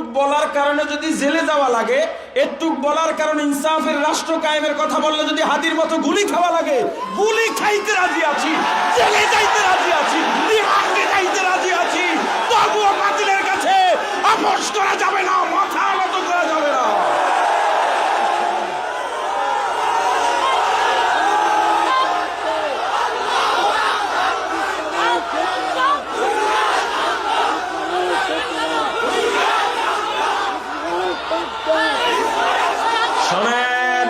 একটুক বলার কারণে যদি জেলে যাওয়া লাগে, এটুক বলার কারণে ইনসাফের রাষ্ট্র কায়েমের কথা বললে যদি হাতির মতো গুলি খাওয়া লাগে, গুলি খাইতে রাজি আছি। জেলে যাইতে রাজি আছি রিমান্ডে যাইতে রাজি আছি তবুও বাতিলের কাছে আপোষ করা যাবে না মাথা নত করা যাবে না শোনেন।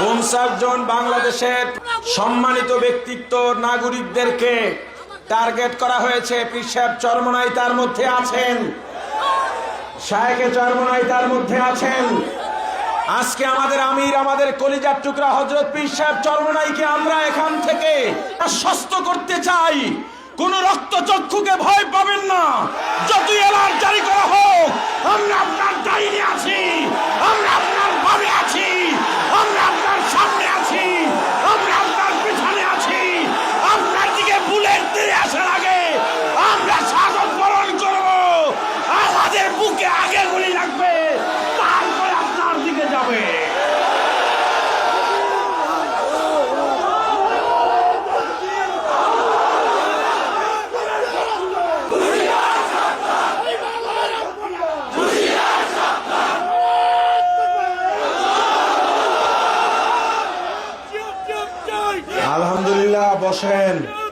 পঞ্চাশ জন বাংলাদেশের সম্মানিত ব্যক্তিত্ব নাগরিকদেরকে টার্গেট করা হয়েছে। পিসাব চরমনাই তার মধ্যে আছেন। শায়েকে চরমনাই তার মধ্যে আছেন। আজকে আমাদের আমির, আমাদের কলিজার টুকরা হজরত পীর সাহেব চরমনাইকে আমরা এখান থেকে আশ্বস্ত করতে চাই। কোন রক্ত চক্ষুকে ভয় পাবেন না। যতই এলার জারি আলহামদুলিল্লাহ বসেন।